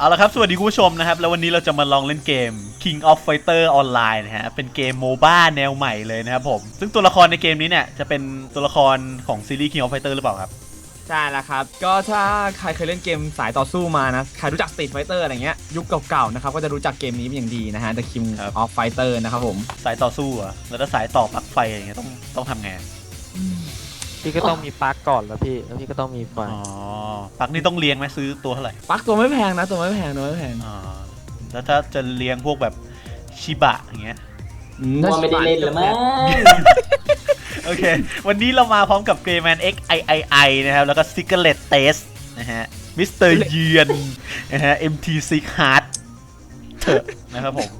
เอาละครับ สวัสดีคุณผู้ชมนะครับ แล้ววันนี้เราจะมาลองเล่นเกม King of Fighter Online นะฮะ เป็นเกมโมบ้าแนวใหม่เลยนะครับผม ซึ่งตัวละครในเกมนี้เนี่ย จะเป็นตัวละครของซีรีส์ King of Fighter หรือเปล่าครับ ใช่แล้วครับ ก็ถ้าใครเคยเล่นเกมสายต่อสู้มานะ ใครรู้จัก Street Fighter อะไรเงี้ย ยุคเก่าๆนะครับ ก็จะรู้จักเกมนี้เป็นอย่างดีนะฮะ The King ครับ of Fighter นะครับผม สายต่อสู้เหรอะแล้วถ้าสายต่อปลั๊กไฟอย่างเงี้ยต้องต้องทำไง พี่ก็ต้องมีปลั๊กก่อนแล้วพี่ แล้วพี่ก็ต้องมีไฟอ๋อปลั๊กนี่ต้องเลี้ยงไหมซื้อตัวเท่าไหร่ปลั๊กตัวไม่แพงนะ ตัวไม่แพงตัวไม่แพงอ๋อแล้วถ้าจะเลี้ยงพวกแบบชิบะอย่างเงี้ย อืว่าไม่ได้เล่นละมั้งโอเค วันนี้เรามาพร้อมกับ g r a y m a n X I I I นะครับ แล้วก็ Secret Test นะฮะ มิสเตอร์เยือนนะฮะ MT Six Heart เถอะนะครับผม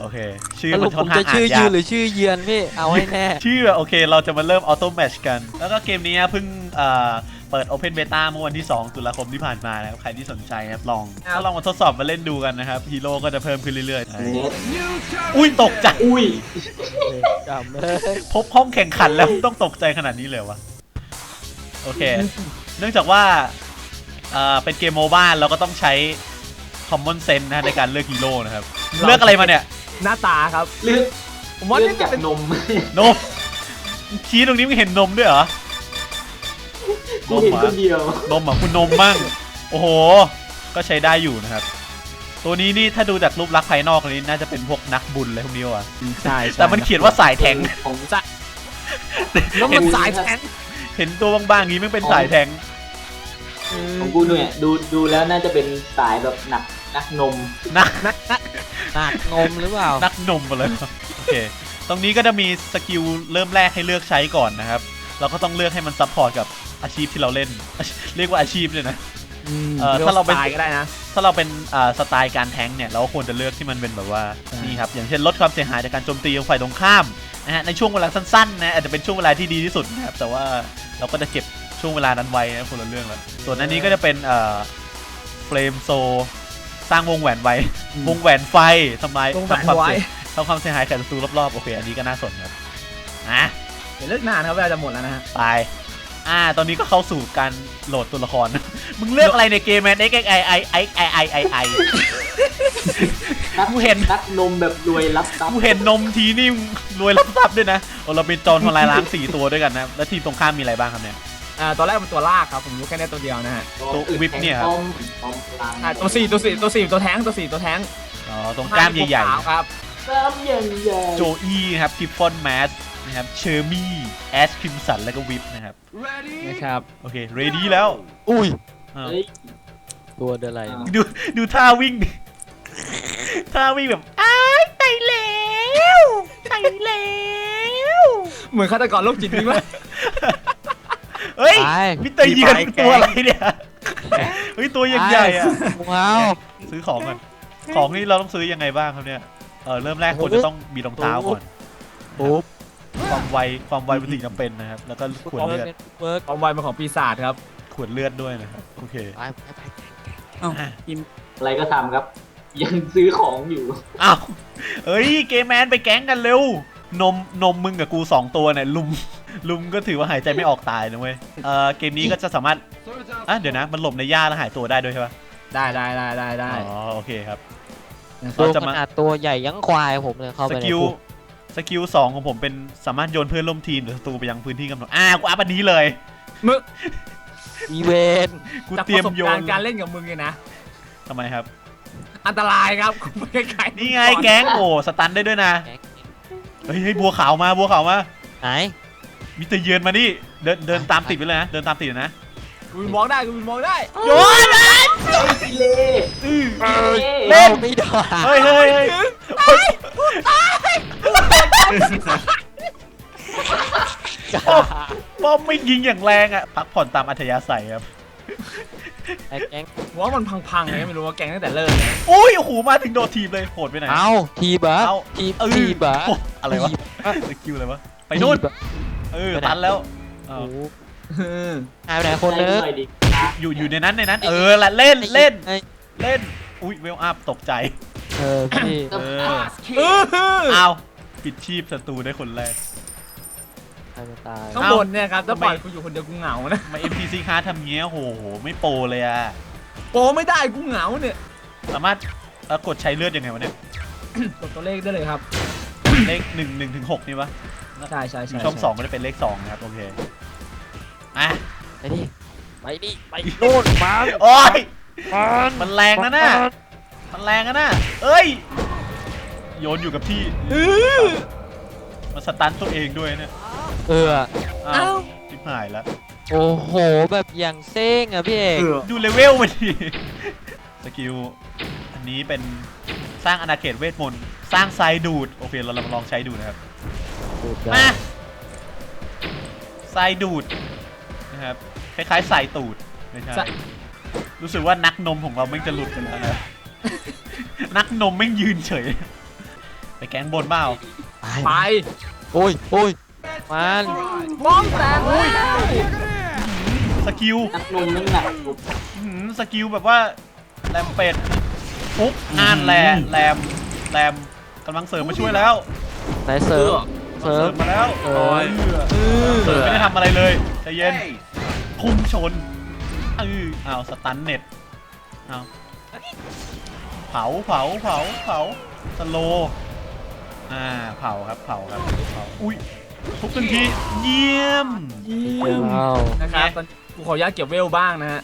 โอเค ชื่อสมัรุนปค่ผอนมข้าจะงอ่าชื่อนยืยานก หรือชื่อเยือนพี่เอาให้แน่ ชื่อโอเค เราจะมาเริ่มออโต้แมชกัน แล้วก็เกมนี้เพิ่งเอ่อเปิด Open Beta เมื่อวันที่ 2 ตุลาคมที่ผ่านมานะครับ ใครที่สนใจนะครับ ลองก็ลองมาทดสอบมาเล่นดูกันนะครับ ฮีโร่ก็จะเพิ่มขึ้นเรื่อยเน็ตๆ อุ้ยตกใจ อุ้ยจำเลยพบห้องแข่งขันแล้วต้องตกใจขนาดนี้เลยวะโอเค เนื่องจากว่าเอ่อเป็นเกมโมบ้าเราก็ต้องใช้ common sense นะฮะในการเลือกฮีโร่นะครับ เลือกอะไรมาเนี่ย หน้าตาครับเลือกผมว่าเลืนี่อกจะจากเป็นนม นมชี้ตรงนี้มึงเห็นนมด้วยเหรอ กูเห็นคนเดียวนมอะคุณนมมั่ง โอ้โห ก็ใช้ได้อยู่นะครับ ตัวนี้นี่ถ้าดูจากรูปลักษณ์ภายนอกนี้น่าจะเป็นพวกนักบุญอะไรพวกนี้ว่ะใช่ใช่แต่มันเขียนว่าสายแทง ของ แล้วมันสายแทง เห็นตัวบางๆนี้มันเป็นสายแทง ของกูเนี่ยดูดูแล้วน่าจะเป็นสายแบบหนัก นักนม นักนักนักหนักงมหรือเปล่า นักนมมาเลย โอเค ตรงนี้ก็จะมีสกิลเริ่มแรกให้เลือกใช้ก่อนนะครับ เราก็ต้องเลือกให้มันซัพพอร์ตกับอาชีพที่เราเล่น เรียกว่าอาชีพเลยนะเอ่อถ้าเราเป็นสไตล์ก็ได้นะ ถ้าเราเป็นอ่าสไตล์การแทงค์เนี่ยเราก็ควรจะเลือกที่มันเป็นแบบว่าใช่นี่ครับ อย่างเช่นลดความเสียหายจากการโจมตีของฝ่ายตรงข้ามนะฮะ ในช่วงเวลาสั้นๆนะอาจจะเป็นช่วงเวลาที่ดีที่สุดนะครับ แต่ว่าเราก็จะเก็บช่วงเวลานั้นไว้นะคนละเรื่องแล้วส่วนอันนี้ก็จะเป็นเอ่อเฟรมโซ สร้างวงแหวนไว้ วงแหวนไฟทำลายวงแหวนทำความไว้ เสียทำความเสียหายแก่ศัตรูรอบๆ โอเค อันนี้ก็น่าสนครับอะ เดี๋ยวเลิกนานครับเวลาจะหมดแล้วนะฮะ ไป อ่า ตอนนี้ก็เข้าสู่การโหลดตัวละคร มึงเลือกอะไรในเกมแมน X X I I I I I I I นักกูเห็น นักนมแบบรวยรับทรัพกูย์เห็นนมทีนี่รวยรับทรัพย์ด้วยนะโอ้เราเป็นจอนทำลายล้างสี่ตัวด้วยกันนะ แล้วทีมตรงข้ามมีอะไรบ้างครับเนี่ย อ่าตัวแรกเป็นตัวลากครับผมรู้แค่นี้ตัวเดียวนะฮะตัววิปเนี่ยป้อมป้อมพลังอ่าตัวสี่ตัวสี่ตัวสี่ตัวแทงตัวสี่ตัวแทงอ๋อตรงกล้ามใหญ่ขาวครับกล้ามใหญ่ใหญ่ๆโจอี้ครับกิฟฟอนแมสนะครับเชอร์มี่แอชคิมสันแล้วก็วิปนะครับ นะครับ โอเค เรดี้แล้วอุ้ยอ้าวเฮ้ยตัวเดอะไรอ้าวดูดูท่าวิ่งดิท่าวิ่งแบบอ้ายไปแล้วไปแล้ว เหมือนฆาตกรโรคจิตนี่ไหม เฮ้ยไปมิสเตอร์เยือนมีไปแกงตัวอะไรเนี่ยเฮ้ยตัวยังใหญ่อะว้าวซื้อของก่อนของนี่เราต้องซื้อยังไงบ้างครับเนี่ยเออเริ่มแรกควรจะต้องมีรองเท้าก่อนปุ๊บความไวความไวเป็นสิ่งจำเป็นนะครับแล้วก็ขวดเวิเลืร์อดกเวิร์กความไวเป็นของปีศาจครับ ขวดเลือดด้วยนะครับโอเคไปไปไปอะไรก็ทำครับ ยังซื้อของอยู่ อ้าวเฮ้ยเกมแมนไปแก๊งกันเร็วนมนมมึงกับกูสองตัวเนี่ยลุม ลุมก็ถือว่าหายใจไม่ออกตายนะเว้ยเออเกมนี้ก็จะสามารถอะเดี๋ยวนะ มันหลบในหญ้าแล้วหายตัวได้ด้วยใช่ปะได้ได้ได้ได้ได้อ๋อโอเคครับนะคตัรับวจะขมานาดตัวใหญ่ยังควายผมเลยเข้าสไปในกิลคุกสกิลสองของผมเป็นสามารถโยนเพื่อนร่วมทีมหรือศัตรูไปยังพื้นที่กำหนดอ่ากูอัพอันนี้เลยมึงอีเวนกูจากเตปรียระมสบโยกานรณ์การเล่นกับมึงเนี่ยนะทำไมครับ อันตรายครับคุณไปไกลๆนี่ไงแก๊งโอ้สตันได้ด้วยนะเฮ้ยเฮ้ยบัวขาวมาบัวขาวมาไหน มิสเตอร์เยือนมานี่เดินเดินตามติดไปเลยนะเดินตามติดเลยนะกูมองได้กูมองได้โยนนะกิเลสอื้อเล่เล่นไม่ได้เฮ้ยเฮ้ยเฮ้ยป้อมป้อมไม่ยิงอย่างแรงอะพักผ่อนตามอัธยาศัยครับไอ้แก๊งหัวมันพังๆเลยไม่รู้ว่าแกงตั้งแต่เริ่มนะอุ้ยโอ้โหมาถึงโดดทีบเลยโหดไปไหนเอาทีบะเอาทีบเออทีบะโอ้อะไรวะทีบสกิลอะไรวะไปนู่นทีบะ เออตันแล้วอ้าวโอ้โหเออหายไปไหนคนนึงหน่อยดิอยู่อยู่ในนั้นในนั้น เออละเล่นเล่นไอ้เล่นอุ้ยเวลอัพตกใจ เออพี่เออเอออ้าวปิดชีพศัตรูได้คนแรกใครจะตายข้างบนเนี่ยครับถ้าปล่อยกูอยู่คนเดียวกูเหงานะทำไม MTC คาทำเงี้ยโหโหไม่โปรเลยอะโปไม่ได้กูเหงาเนี่ย สามารถเอ่อกดใช้เลือดยังไงวะเนี่ยกดตัวเลขได้เลยครับ เลขหนึ่งหนึ่งถึงหกนี่ปะ ใช่ใช่อใช่ยู่ช่องสองก็จะเป็นเลขสองนะครับโอเคอะไปดิไปดิไปโน่นมันโอ้ยมันมันแรงนะน่ะมันแรงนะน่ะเอ้ย โยนอยู่กับที่มันสตันตัวเองด้วยเนี่ยเอออ้าวชิบหายแล้วโอ้โห แบบอย่างเซ้งอะพี่เอกเออดูเลเวลมันดิสกิลอันนี้เป็นสร้างอาณาเขตเวทมนต์ สร้างทรายดูด โอเค เราลองใช้ดูนะครับ ดูดได้มาทรายดูดนะครับคล้ายๆทรายตูดไม่ใช่ใช่รู้สึกว่านักนมของเราไม่งจะหลุดกันแล้วนะ นักนมไม่งยืนเฉย ไปแก๊งบนเปล่าไป โอ้ยโอ้ยมันบ้องแตกเลยสกิลนักนมนั่นหนักอื้อหือสกิลแบบว่าแรมเป็ดปุ๊บงานแลแรมแรมกำลังเสริมมาช่วยแล้ว ไหนเสริม เสริเสริมมมาแล้วเออโอ้ยเสริมไม่ได้ทำอะไรเลยใจเย็นพุ่งชนเอออ้าวสตันเน็ตอ้าวเผาเผาเผาเผาสโลว์อ่าเผาครับเผาครับเผาอุ้ยทุบทันทีเยี่ยมว้าวนะครับตอนกูขออนุญาตเก็บเวลบ้างนะฮะ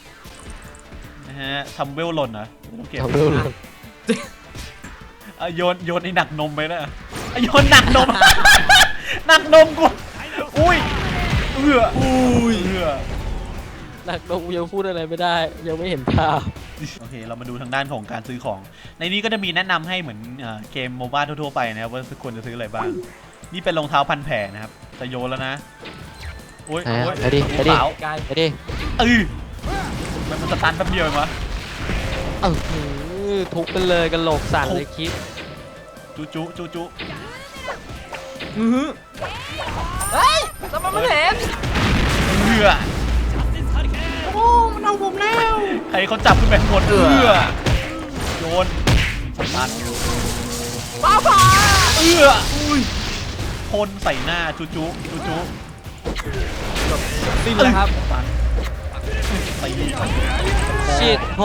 นะฮะทำเวลหล่นนะไม่ต้องเก็บทำเร็วเลยอะโยนโยนไอ้หนักนมไปนะอะโยนหนักนม หนักนมกูอุ้ยเอื้ออุ้ยเอื้อหนักลงยังพูดอะไรไม่ได้ ยังไม่เห็นภาพโอเค เรามาดูทางด้านของการซื้อของ ในนี้ก็จะมีแนะนำให้เหมือนเอ่อเกมโมบ้าทั่วๆไปนะครับว่าควรจะซื้ออะไรบ้าง นี่เป็นรองเท้าพันแผลนะครับ จะโยนแล้วนะ โอ้ยไหนโอ้อะยไปดิไปดิขาวใกล้ไปดิเออมันมันสตันแป๊บเดียวเองวะ เออหือทุบกันเลยกันโหลกสั่นเลยคลิปจุจุจุจุ อือหือเฮ้ยทำไมมันเห็นเอื้อโอ้ มันเอาผมแล้ว ใครเขาจับขึ้นไปข้างบนเอื้เอื้ออโยนสตันป้าผ่าเอื้ออุ้ยพ่นใส่หน้าจุจุจุจุสิ้นแล้วครับตันตีชิดโฮ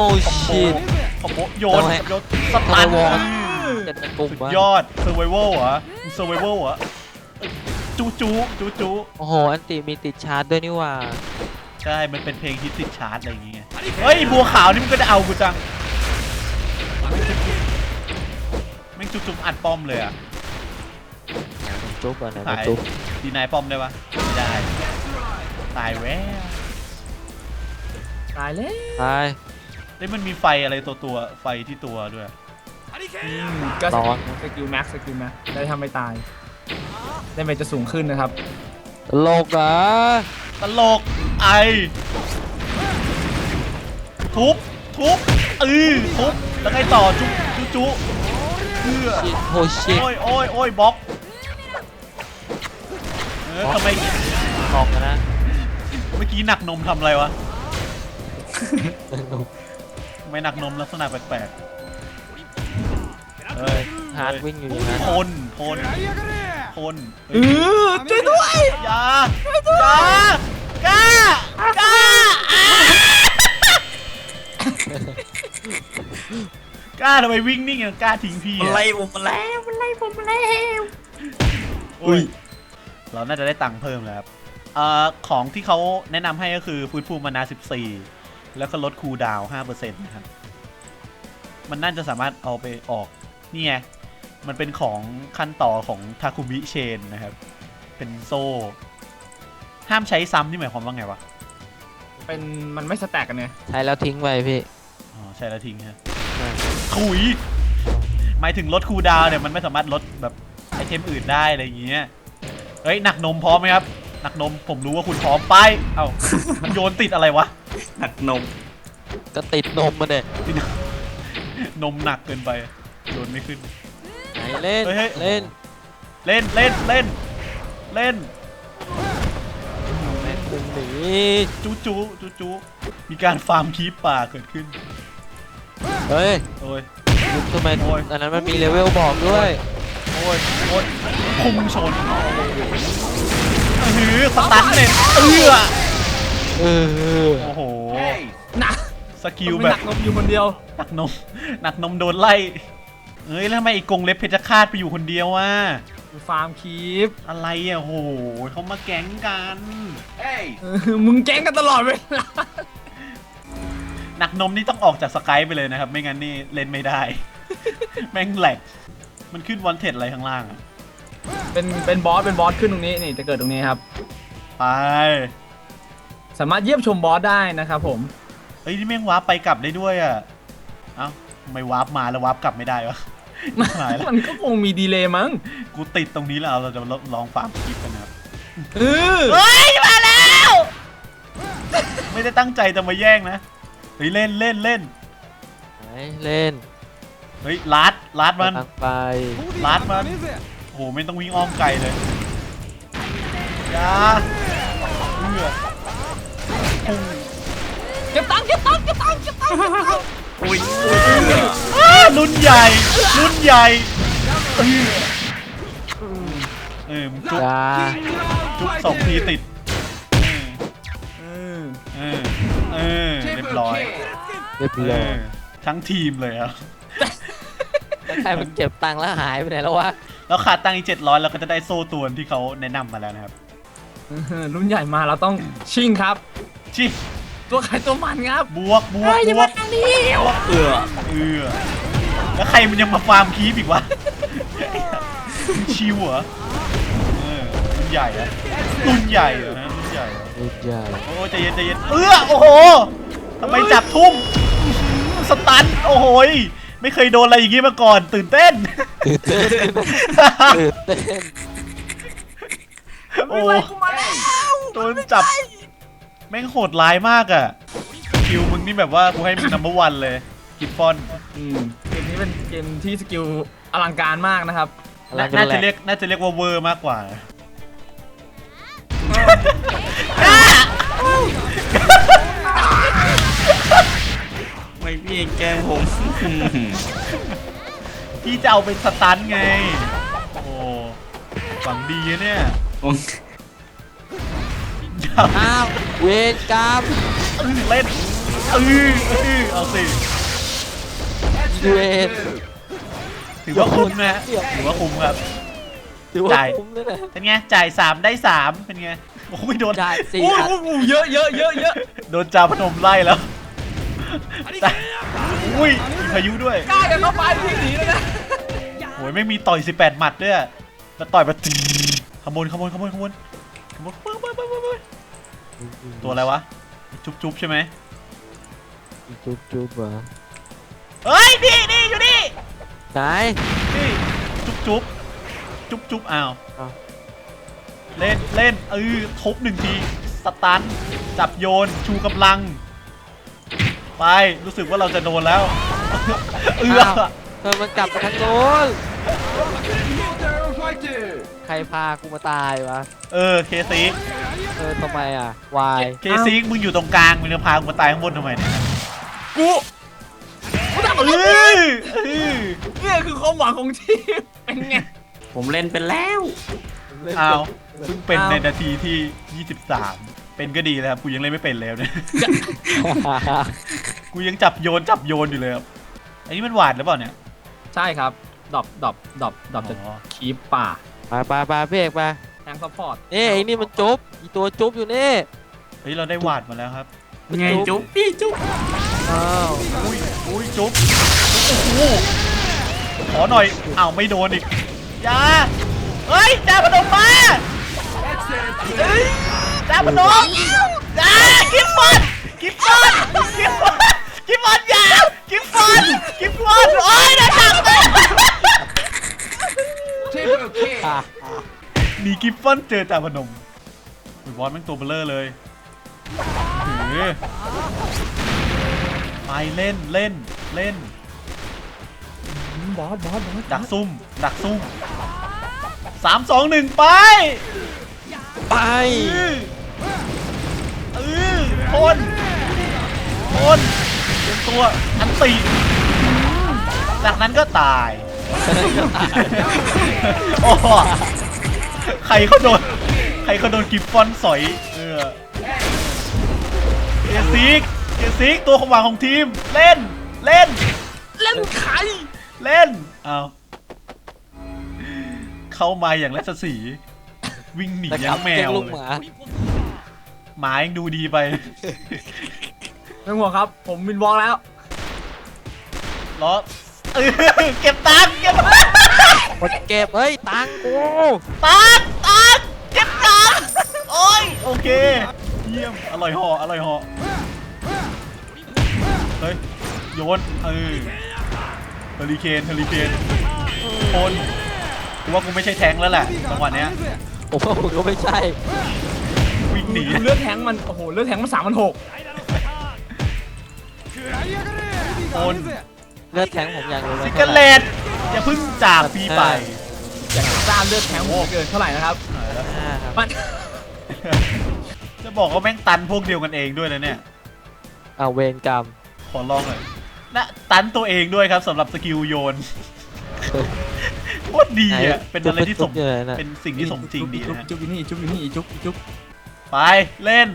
ชิดขโมยโยนทำไมโยนสตันทำไมวะอื้อเป็นในกลุ่มสุดวะยอดเซอร์ไวเวลเหรอเซอร์ไวเวลเหรอ จุจุจุจุโอ้โห อันติมีติดชาร์จด้วยนี่หว่า ใช่ มันเป็นเพลงฮิตติดชาร์ตอะไรอย่างเงี้ยเฮ้ย บัวขาวนี่มันก็จะเอากูจังแม่งจุ๊บๆอัดป้อมเลยอะจุ๊บอะไหนมาตายจุ๊บดีนายป้อมได้ปะไม่ได้ ตายแววตายแล้วตายเฮ้ยมันมีไฟอะไรตัวตัวๆไฟที่ตัวด้วยอืมก็สร้อนสกิลแม็กสกิลแม็กได้ทำไม่ตาย ได้เมจจะสูงขึ้นนะครับ ตลกอะตลกไอ ทุบ ทุบเออทุบ แล้วไงต่อ จุ๊จุ๊จุ๊เพื่อชิดโฮชิดโอ้ยโอ้ยโอ้ยบล็อก เออทำไมออกกันนะ เมื่อกี้หนักนมทำอะไรวะ ทำไมหนักนมลักษณะแปลกๆเฮ้ย ฮาร์ดวิ่งอยู่อย่างนั้นพลพล พลเออช่วยด้วยอย่าอย่ากล้ากล้าอ่ากล้าทำไมวิ่งนิ่งอะกล้าทิ้งพี่มันอะไล่ผมมาแล้วมันไล่ผมมาแล้วอุ้ยเราน่าจะได้ตังค์เพิ่มแล้วครับเอ่อของที่เขาแนะนำให้ก็คือฟื้นฟูมานา 14 แล้วก็ลดคูลดาวน์5%นะครับ มันน่าจะสามารถเอาไปออก นี่ไง มันเป็นของขั้นต่อของทาคุมิเชนนะครับ เป็นโซ่ ห้ามใช้ซ้ำนี่หมายความว่าไงวะเป็นมันไม่สแต็กกันไงใช้แล้วทิ้งไปพี่อ๋อใช่แล้วทิ้งฮะใช่ขุยหมายถึงลดคูลดาวน์เนี่ยมันไม่สามารถลดแบบไอเทมอื่นได้อะไรอย่างเงี้ยเฮ้ยหนักนมพร้อมไหมครับหนักนมผมรู้ว่าคุณพร้อมไป เอ้าโยนติดอะไรวะหนักนม ก็ติดนมมาเนี่ยติดนมหนักเกินไปโยนไม่ขึ้น ไหนเล่นเฮ้ยเฮ้ย เล่น เล่นเล่นเล่นเล่นเล่นมึงหนีจูจูจูจูมีการฟาร์มคีปป่าเกิดขึ้นเฮ้ยโอ้ยยุบทำไมโอ้ย อันนั้นมันมีเลเวลบอกด้วย โอ้ยโอ้ยพุ่งชนหือสตันเน็ตเอื้อเออ โอ้โหหนักสสกิลต้องแบไปหบนักนมอยู่คนเดียว หนักนมหนักนมโดนไล่ เอ้ยแล้วทำไมไอีกงเล็บเพชรฆาตไปอยู่คนเดียววะฟาร์มคีปอะไรอะโหเขามาแก๊งกันเออมึงแจ้งกันตลอดเวลาหนักนมนี่ต้องออกจากสกายไปเลยนะครับ ไม่งั้นนี่เล่นไม่ได้ แม่งแหลกมันขึ้นวันเทดอะไรข้างล่างอะเป็นเป็นบอสเป็นบอสขึ้นตรงนี้นี่จะเกิดตรงนี้ครับ ไปสามารถเยี่ยมชมบอสได้นะครับผมเฮ้ยนี่แม่งวาร์ปไปกลับได้ด้วยอะเอ้าทำไมวาร์ปมาแล้ววาร์ปกลับไม่ได้วะ หายแล้ว มันก็คงมีดีเลย์มั้งกูติดตรงนี้แล้วเราจะลองฟาร์มคลิปกันนะครับ เออเฮ้ย มาแล้ว ไม่ได้ตั้งใจจะมาแย่งนะ เฮ้ยเล่นเล่นเล่น ไหนเล่นเฮ้ยลัดลัดมัน ทางไป ลัดมันโอ้โหไม่ต้องวิ่งอ้อมไกลเลยอยาเอื้อพุ่งเก็บตังค์เก็บตังค์เก็บตังค์เก็บตังค์เก็บตังค์ อุ้ยอุ้ยเอื้ออ้ารุ่นใหญ่ รุ่นใหญ่ เอื้อเออมึงจุ๊บยาจุ๊บสองทีติด เออเออ เออ เรียบร้อย เรียบเอร้อยอ ทั้งทีมเลยครับแล้วใครมันเก็บตังค์แล้วหายไปไหนแล้ววะ แล้วขาดตังค์อีกเจ็ดร้อยเราก็จะได้โซ่ตัวนที่เขาแนะนำมาแล้วนะครับ เออรุ่นใหญ่มาเราต้องชิงครับ ชิ ตัวใครตัวมันครับบวกบวกบวกบวกเอือเอือแล้วใครมันยังมาฟาร์มคีบอีกวะมึงชิวเหรอเออรุ่นใหญ่อะรุ่นใหญ่เหรอนะรุ่นใหญ่เหรอรุ่นใหญ่โอ้ใจเย็นใจเย็นเอื้อโอ้โหทำไมจับทุ่มอื้อหือสตันโอ้โหยไม่เคยโดนอะไรอย่างงี้มาก่อน ตื่นเต้น ตื่นเต้นตื่นเต้นโอ้โดนจับ แม่งโหดร้ายมากอะคิวมึงนี่แบบว่ากูให้มึงนัมเบอร์วันเลยกิฟฟอนอืมเกมนี้เป็นเกมที่สกิลอลังการมากนะครับ น่าน่าจะเรียกน่าจะเรียกว่าเวอร์มากกว่าไม่พี่แกล้งผมพี่จะเอาเป็นสตันไง โอ้ฝังดีอะเนี่ยผมอ้าว เวรกรรมเล่นเออเออเอาสิเวรถือว่าคุ้มนะฮะถือว่าคุ้มครับถือว่าจ่ายคุ้มเลยนะเป็นไงจ่ายสามได้สามเป็นไงโอ้ยโดนจ่ายสี่อุ้ยอันอุ้ยอุ้ยเยอะเยอะเยอะเยอะโดนจาพนมไล่แล้วแต่อุ้ยมีพายุด้วยกล้าจะเข้าไปพี่หนีแล้วนะโอ้ยไม่มีต่อย 18 หมัดด้วยอะแล้วต่อยมาตีขโมยขโมยขโมยขโมยขโมย ตัวอะไรวะ จุ๊บจุ๊บใช่ไหมจุ๊บจุ๊บเหรอเฮ้ยนี่นี่อยู่นี่ไหนนี่จุ๊บจุ๊บจุ๊บจุ๊บอ้าวอ้าวเล่นเล่นเออทบหนึ่งทีสตันจับโยนชูกำลัง ไปรู้สึกว่าเราจะโดนแล้วเออาวเธอมันกลับไปทางโน้นใค รพากูมาตายวะ เออเคซีเออทำไมอะ วาย เคซีมึงอยู่ตรงกลางมึงจะพากูมาตายข้างบนทำไมเนี่ยกูเออเออเนี่ยคือความหวังของทีมเป็นไงผมเล่นเป็นแล้ว อ้าวเพิ่งเป็นอ้าวในนาทีที่ 23 เป็นก็ดีแล้วครับกูยังเล่นไม่เป็นแล้วเนี่ย กูยังจับโยนจับโยนอยู่เลยครับอันนี้มันหวาดหรือเปล่าเนี่ยใช่ครับดรอปดรอปดรอปดรอปจะอ๋อคีปป่า ไปไปไปพี่เอกไปแทงซัพพอร์ตนี่ไอ้นี่มันจุ๊บอีตัวจุ๊บอยู่นี่เฮ้ยเราได้หวาดมาแล้วครับไงจุ๊บพี่จุ๊บอ้าวอุ้ยอุ้ยจุ๊บโอ้โหขอหน่อยอ้าวไม่โดนอีกอย่าเฮ้ยจ่าพนมมาเฮ้ยจ่าพนมจ่ากิฟฟอนกิฟฟอนกิฟฟอนกิฟฟอนอย่ากิฟฟอนกิฟฟอนโอ้ยได้จับเลย อะหนีกิฟฟอนเจอจ่าพนมอุยบอสแม่งตัวเบลเลอร์เลยถือไปเล่นเล่นเล่น บอสบอสบอสดักซุ่ม ดักซุ่มสามสองหนึ่งไปไปเออเออคนคนเป็นตัวอันตีจากนั้นก็ตาย โอ้โหใครเขาโดน ใครเขาโดนกิฟฟอนสอย เออเอซิกเกซิกตัวของหวังของทีม เล่น เล่น เล่นใคร เล่น เอาเข้ามาอย่างราชสีห์วิ่งหนีแต่ยัขับงแมเก่งวลูกเลยหมาหมายังดูดีไป ไม่ห่วงครับ ผมวินวอล์กแล้ว ล้อ เออเก็บตังค์เก็บตังค์กดเก็บเฮ้ยตังค์กูตังค์ตังค์เก็บตังค์โอ้ยโอเค เยี่ยม อร่อยเหออร่อยเหอเฮ้ย โยน เออเฮอริเคนเฮอริเคนคนกูว่ากูไม่ใช่แทงค์แล้วแหละจังหวะเนี้ยผมว่าผมก็ไม่ใช่ วิ่งหนีเลือดแทงค์มัน โอ้โห เลือดแทงค์มันสามพันหกคน เลือดแทงผมอย่างรู้ไหมซิกเกอร์เลตอย่าเพิ่งจากพี่ไปอยากจะทราบเลือดแทงค์ผมเกินเท่าไหร่นะครับห้าครับมันจะบอกว่าแม่งตันพวกเดียวกันเองด้วยนะเนี่ยเอาเวรกรรมขอลองหน่อยนะตันตัวเองด้วยครับสำหรับสกิลโยนโคตรดีอะเป็นอะไรที่สมจุ๊บๆอยู่เลยนะเป็นสิ่งที่สมจริงดีนะฮะจุ๊บอยู่นี่จุ๊บอยู่นี่จุ๊บจุ๊บไปเล่น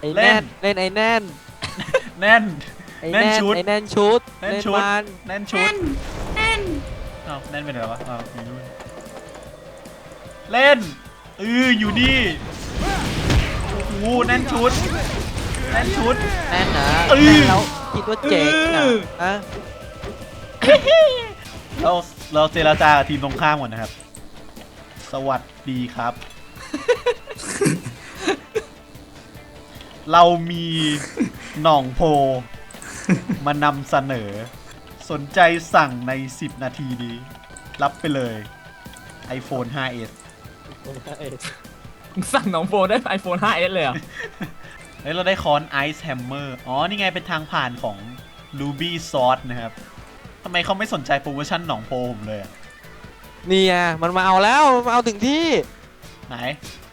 ไอ้เล่แน่นนเล่นไอ้แน่นแน่นไอ้ แน่แน่นนชุดไอ้แน่นชุดแน่นเล่นชุดมันแน่นชุดแน่นอ้าวแน่นไปไหนวะอ้าวอยู่นู่นเล่นเอออยู่นี่โอ้โหแน่นชุด แน่นชุด แน่นนะเอ้ยแน่นแล้วคิดว่าเจ๋งนะอะเราเราเจรจากับทีมตรงข้ามก่อนนะครับ สวัสดีครับ เรามีหน่องโพ มานำเสนอ สนใจสั่งใน 10 นาทีนี้ รับไปเลย iPhone 5s สั่งน้องโฟได้ไอโฟน 5s เลยเหรอเฮ้ยเราได้ค้อน Ice Hammer อ๋อ นี่ไงเป็นทางผ่านของ Ruby Sword นะครับทำไมเขาไม่สนใจโปรโมชั่นหนองโพผมเลยอะนี่ไงมันมาเอาแล้วมันมาเอาถึงที่ ไหน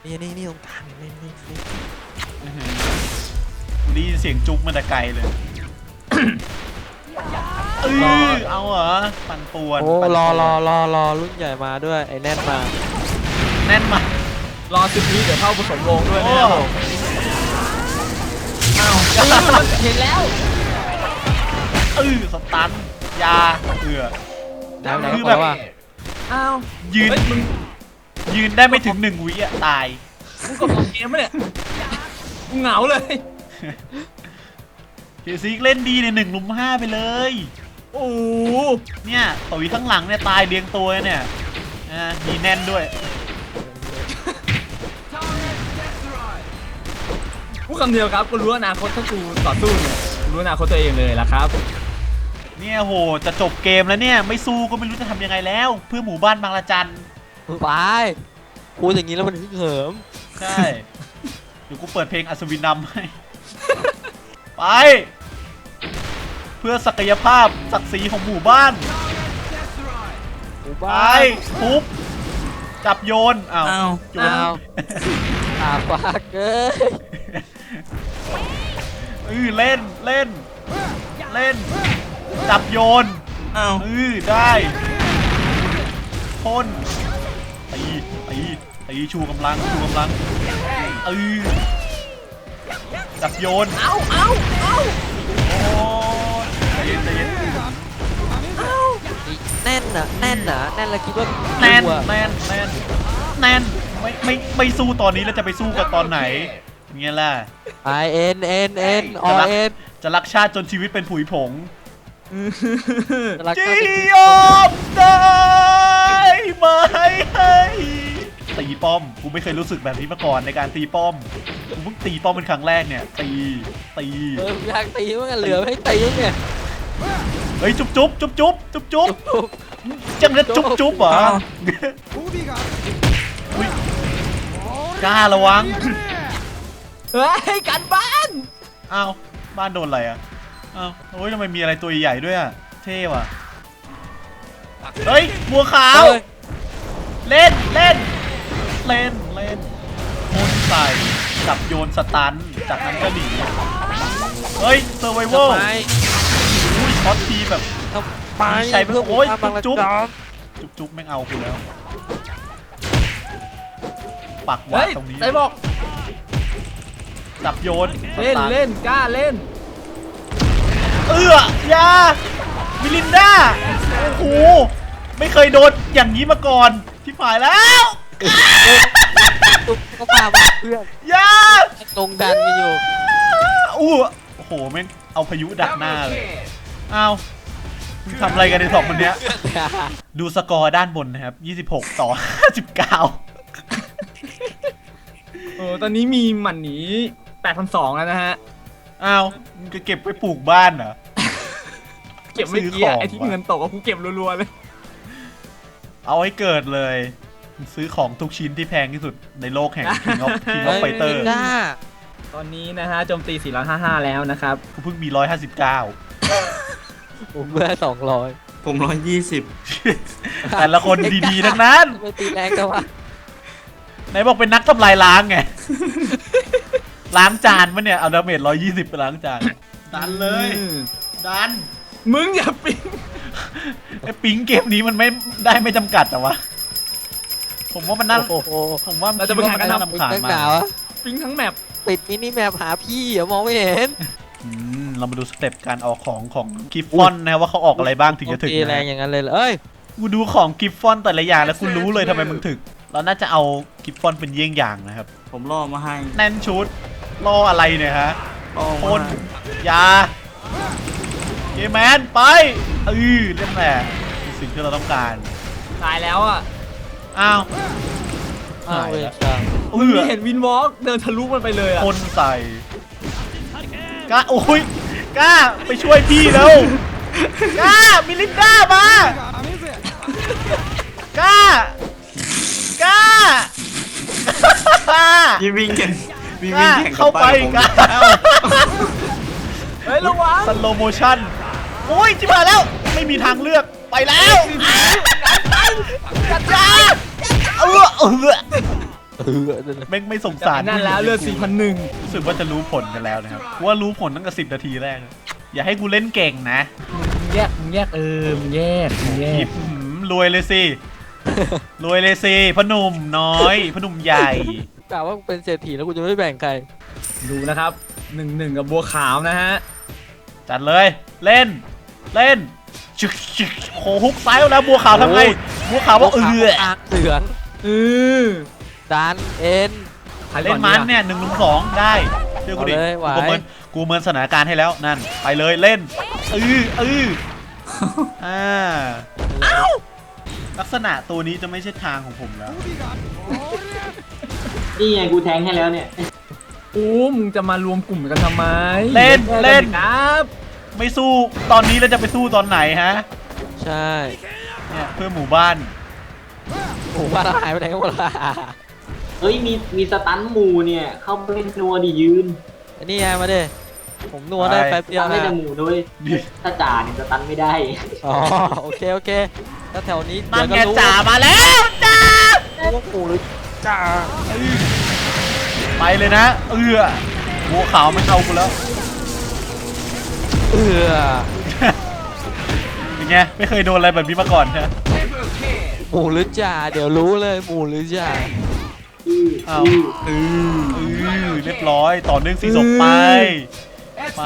นี่นี่นี่ตรงกลางนี่นี่นี่อื้อหือกูได้ยินเสียงจุ๊บมาแต่ไกลเลย เออเอาเหรอปันป่วนโอ้ปั่นรอป่วนรอรอรอรุ่นใหญ่มาด้วยไอ้แน่นมาแน่นมากรอสิบวิเดี๋ยวเข้าผสมโรงด้วยโอ้นะครับผมเอาเห็นแล้วเออสตันยาเอือ แล้วแล้วคือแบบ ว่าอ้าวยืนเฮ้ยมึงยืนได้ไม่ถึงหนึ่งวิอะตาย มึงกดของเกมปะเนี่ยกูเหงาเลย เคซิกเล่นดีในหนึ่งลุมห้าไปเลย โอ้โหเนี่ยต่อยข้างหลังเนี่ยตายเรียงตัวเนี่ยอ่ามีแน่นด้วยพูดคำเดียวครับกูรู้อนาคตถ้ากูต่อสู้เนี่ยกูรู้อนาคตตัวเองเลยละครับ เนี่ยโหจะจบเกมแล้วเนี่ยไม่สู้ก็ไม่รู้จะทำยังไงแล้ว เพื่อหมู่บ้านบางละจันไปพูดอย่างนี้แล้วมันฮึกเหิม ใช่เดี๋ยวกูเปิดเพลงอัศวินนำให้ ไป เพื่อศักยภาพศักดิ์ศรีของหมู่บ้านหมู่ไปบ้านทุบจับโยนอ้าวอ้าวโยนอ้าวอาปากเอ้ยเออเล่นเล่น เล่น จับโยนอ้าวเออได้พ่นตีตีตีชูกำลังชูกำลังเออ จับโยน เอาเอาเอาโอ้ยใจเย็นใจเย็นแน่นน่ะแน่นน่ะแน่นแล้วคิดว่าแน่นกลัวแน่นแน่นแน่นไม่ไม่ไม่สู้ตอนนี้แล้วจะไปสู้กันตอนไหนเงี้ยแหละไอเอ็นเอ็นเอ็นอเอ็นจะรักชาติจนชีวิตเป็นผุยผงรักจีกันเป็นที่ยอมได้ไหม ตีป้อมกูไม่เคยรู้สึกแบบนี้มาก่อนในการตีป้อมกูเพิ่งตีป้อมเป็นครั้งแรกเนี่ยตีตีเอออยากตีเหมื่อนกันเหลือให้ตีเนี่ยเฮ้ยจุ๊บจุ๊บจุ๊บจุ๊บจุ๊บจุ๊บจุ๊บจังเลยจุ๊บจุ๊บเหรออุ๊ยกล้าระวังเฮ้ยกันบ้านอ้าวบ้านโดนอะไรอะอ้าวโอ้ยทำไมมีอะไรตัวใหญ่ๆด้วยอะเท่ว่ะเฮ้ยบัวขาว เอ้ย เล่น เล่น เล่นเล่นพ่นใส่จับโยนสตัน จากนั้นก็หนีเฮ้ยเซอร์ไวเวทำลไมอุ้ยช็อตทีแบบทำไมใช้ไปเพื่อโอ้ยบางระจุ๊บจอมจุ๊บจุ๊บแม่งเอากูแล้วปักหวาเฮ้ดยตรงนี้ไอ้บอกจับโยนสเล่นตัเล่นกล้าเล่น เอื้อยามิลินดาโอ้โหไม่เคยโดนอย่างนี้มาก่อนที่ฝ่ายแล้ว ตุ๊กก็พามาเพื่อนยาตรงดันกันอยู่อู้โอ้โหแม่งเอาพายุดักหน้าเลยอ้าวมึงทำอะไรกันในสองคนเนี้ย ดูสกอร์ด้านบนนะครับ 26 ต่อ 59เออตอนนี้มีหมันหนี8,200แล้วนะฮะ อ้าวมึงจะเก็บไว้ปลูกบ้านเหรอ เก็บเมื่อกี้ซื้อขออะงไอ้ที่เงินตกอะกูเก็บรัวๆเลย เอาให้เกิดเลยมึง ซื้อของทุกชิ้นที่แพงที่สุดในโลกแห่ง King of King เฮ้ of ย Fighter มิลินดาตอนนี้นะฮะโจมตี 455 แล้วนะครับ กูเพิ่งมี 159 ผมได้สองร้อยผมร้อยยี่สิบแต่ละคนดีๆทั้งนั้นไม่ตีแรงจังวะไหนบอกเป็นนักทำลายล้างไง ล้างจานปะเนี่ย เอาดาเมจ120 ไปล้างจาน ดันเลยอืมดัน มึงอย่าปิ๊งไอ้ปิ๊งเกมนี้มันไม่ได้ไม่จำกัดแต่วะ ผมว่ามันน่าโอ้โหผมว่าเราจะไปแข่งกันคิดทำว่ามัน่านัรำกคาญหนาวมากอะปิ๊งทั้งแมปปิดมินิแมปหาพี่อย่ามองไม่เห็นอืมเรามาดูสเต็ปการออกของของกิฟฟอนนะว่าเขาออกอะไรบ้างถึงจะถึงตีแรงนะอย่างนั้นเลยเหรอเอ้ยกูดูของกิฟฟอนแต่ละอย่างแล้วกูรู้เลยทำไมมึงถึก เราน่าจะเอากิฟฟอนเป็นเยี่ยงอย่างนะครับ ผมล่อมาให้แน่นชุดล่ออะไรเนี่ยฮะล่อคมานให้ยาเกมแมนไปเออเล่นแหละคือสิ่งที่เราต้องการตายแล้วอะ อ้าวอ้าว หายเวแล้วรกรรมเอมึงอเห็นวินวอล์กเดินทะลุมันไปเลยอะ คนใส่กล้าโอ้ยกล้าไปช่วยพี่แล้วกล้ามิลินดามากล้ากล้าพี่วิ่งกันพี่กวิ่ล้างแข่งกัเข้าบไปป้ายผมกล้าเฮ้ยระวังสโลโมชั่นโอ้ยจิบหายแล้วไม่มีทางเลือกไปแล้วกล้าเออเออ เออไม่ไม่สงจะสารไปนั่นแล้วเลือด4,001รู้สึกว่าจะรู้ผลกันแล้วนะครับกูว่ารู้ผลตั้งแต่สิบนาทีแรกเลยอย่าให้กูเล่นเก่งนะมึงแยกมึงแยกเออมึงแยกมึงแยหยิกบหืมรวยเลยสิรวยเลยสิพอหนุ่มน้อยพอหนุ่มใหญ่กล่าวว่ามึงเป็นเศรษฐีแล้วกูจะไม่แบ่งใครดูนะครับหนึ่งหนึ่งกับบัวขาวนะฮะจัดเลยเล่นเล่นชึกชึกโหฮุกซ้ายแล้วบัวขาวทำไงบัวขาวว่าเออตาเหลืองเออ ดันเอ็น ใครก่เล่อนนมันดีอะ เนี่ยหนึ่งลุมสองได้เชื่อกูดิเอาเลยไหว กูเมินกูเมินสถานการณ์ให้แล้วนั่น ไปเลยเล่นเออเอออ่าลักษณะตัวนี้จะไม่ใช่ทางของผมแล้ว นี่ไงกูแทงให้แล้วเนี่ยโอ้มึงจะมารวมกลุ่มกันทำไมเล่นแยกกัเล่นสิครับไม่สู้ตอนนี้แล้วจะไปสู้ตอนไหนฮะใช่เนี่ยเพื่อหมู่บ้าน โอ้โหว่าเราหายไปไหนกันหมดละ เฮ้ยมีมีสตันหมูเนี่ย เข้าไปเล่นนัวดิยืนอันนี้ไงมาดิผมนัวได้ไปแป๊บสเดียวตันได้นะแต่หมูด้วยนี่ถ้าจ่าเนี่ยสตันไม่ได้อ๋อโอเคโอเคถ้าแถวนี้นั่นไงเดี๋ยวก็รู้จ่ามาแล้วจ่าว่าปู่หรือจ่าไปเลยนะ เอือบัวขาวมันเอากูแล้ว เออเป็นไง ไม่เคยโดนอะไรแบบนี้มาก่อนใช่ไหมหมูหรือจ่าเดี๋ยวรู้เลยหมูหรือจ่า อืออ้าวอืออืออือเรียบร้อย ต่อเนื่องสีศพไป ไป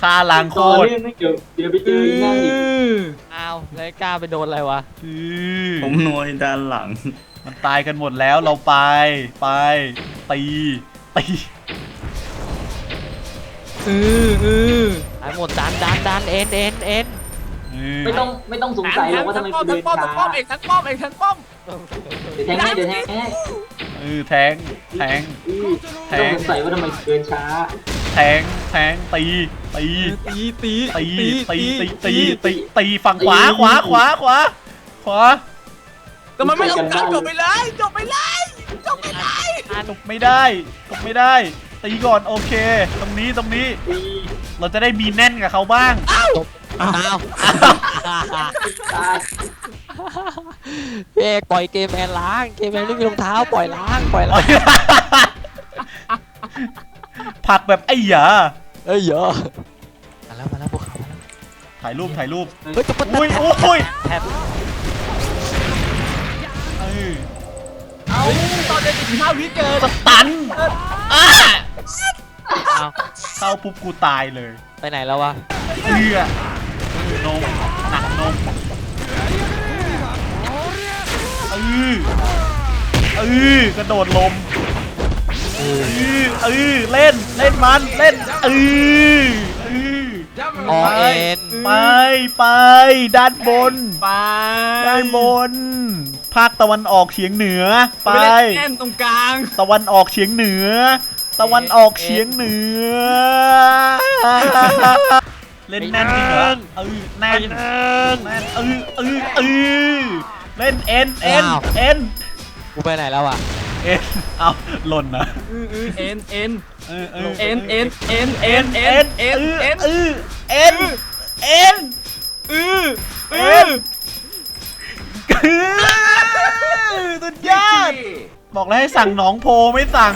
ฆ่าล้างโคต่อตรเรื่องไม่เกี่ยวเดี๋ยวไปเจออีกนั่นอีกอ้าวแล้วไอ้กล้าไปโดนอะไรวะ อือผมนวยด้านหลัง มันตายกันหมดแล้วเราไป ไป ตี ตีเออเออหายหมดดันดันดันเอ็นเอ็นเอ็นเไม่ต้องไม่ต้องสงสัยหรอกว่าทำไมกูเดินป้อมช้าป้อมเอกทั้งป้อมเอกทั้งป้อม เดี๋ยวแทงให้เดี๋ยวแทงให้เออแทง แทงอือไม่ต้องสงสัยว่าทำไมเดินช้าแทง แทง ตี ตี ตีตีตี ตี ตี ตี ตี ตี ฝั่งขวา ขวา ขวา ขวา ขวา แต่มันไม่ต้องการจบไปเลยจบไปเลยตบไม่ได้ตบไม่ได้ ตีก่อนโอเค ตรงนี้ ตรงนี้ ตีเราจะได้มีแน่นกับเขาบ้างอ้า วตายพี่เอกปล่อยเกมแมนล้าง เกมแมนไม่มีรองเท้าปล่อยล้างปล่อยล้างผลักแบบไอ้หยาเอ้ยเยอะมาแล้วมาแล้วพวกเขามาแล้วถ่ายรูปถ่ายรูปเฮ้ยจะมาอุ้ยอุ้ยแทบเออเอาตอนเดินอีกห้าวิเกินสตันอะเอาเข้าปุ๊บกูตายเลยไปไหนแล้ววะเอือ นมหนักนมเออเออกระโดดลมเออเออเล่นเล่นมันเล่นเออเอออเอ็นไปไปด้านบนไปด้านบน ภาคตะวันออกเฉียงเหนือ ไปไปเล่นแอนตรงกลาง ตะวันออกเฉียงเหนือ ตะวันออกเฉียงเหนือ เล่นแน่นจริงเหรอเออแน่นแน่นเออเออเออเล่นเอ็นเอ็นเอ็นกูไปไหนแล้วอะเอ็นเอาหล่นนะอื้ออื้อเอ็นเอ็นเออเออเอ็นเอ็นเอ็นเอ็นเอ็เอ็นนเอ็เอ็นนเอ็นเออเอ็นเอ็นอื้อเอ็นคือสุดยอดบอกแล้วให้สั่งหนองโพไม่สั่ง